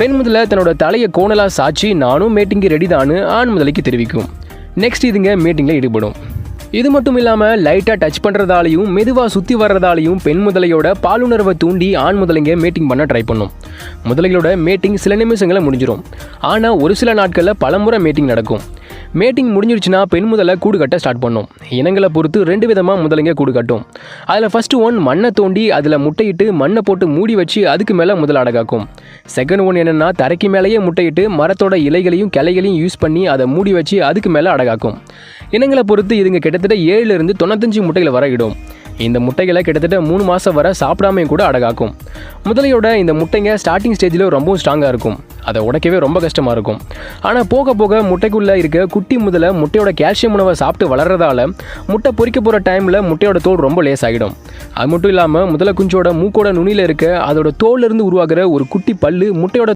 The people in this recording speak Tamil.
பெண் முதலை தன்னோட தலையை கோணலாக சாச்சி நானும் மீட்டிங்கு ரெடி தான்னு ஆண் முதலைக்கு தெரிவிக்கும். நெக்ஸ்ட் இதுங்க மீட்டிங்கில் ஈடுபடும். இது மட்டும் இல்லாமல் லைட்டாக டச் பண்ணுறதாலையும் மெதுவாக சுற்றி வர்றதாலையும் பெண் முதலையோட பாலுணர்வை தூண்டி ஆண் முதலைங்க மீட்டிங் பண்ண ட்ரை பண்ணும். முதலைகளோட மீட்டிங் சில நிமிஷங்களை முடிஞ்சிடும் ஆனால் ஒரு சில நாட்களில் பலமுறை மீட்டிங் நடக்கும். மேட்டிங் முடிஞ்சிருச்சுன்னா பெண் முதலை கூடு கட்ட ஸ்டார்ட் பண்ணும். இனங்களை பொறுத்து ரெண்டு விதமாக முதலைங்க கூடு கட்டும். அதில் ஃபஸ்ட்டு ஒன் மண்ணை தோண்டி அதில் முட்டையிட்டு மண்ணை போட்டு மூடி வச்சு அதுக்கு மேலே முதல் அடகாக்கும் செகண்ட் ஒன் என்னென்னா தரைக்கு மேலேயே முட்டையிட்டு மரத்தோட இலைகளையும் கிளைகளையும் யூஸ் பண்ணி அதை மூடி வச்சு அதுக்கு மேலே அடகாக்கும் இனங்களை பொறுத்து இதுங்க கிட்டத்தட்ட ஏழுலேருந்து தொண்ணூத்தஞ்சு முட்டைகளை வர இடும். இந்த முட்டைகளை கிட்டத்தட்ட மூணு மாதம் வரை சாப்பிடாமையும் கூட அடகாக்கும். முதலையோட இந்த முட்டைங்க ஸ்டார்டிங் ஸ்டேஜில் ரொம்பவும் ஸ்ட்ராங்காக இருக்கும். அதை உடைக்கவே ரொம்ப கஷ்டமாக இருக்கும். ஆனால் போக போக முட்டைக்குள்ளே இருக்க குட்டி முதல முட்டையோட கால்சியம் உணவை சாப்பிட்டு வளர்றதால முட்டை பொறிக்க போகிற டைமில் முட்டையோட தோல் ரொம்ப லேஸ் ஆகிடும் அது மட்டும் இல்லாமல் முதல குஞ்சோட மூக்கோட நுனியில் இருக்க அதோட தோல்ல இருந்து உருவாகிற ஒரு குட்டி பல்லு முட்டையோட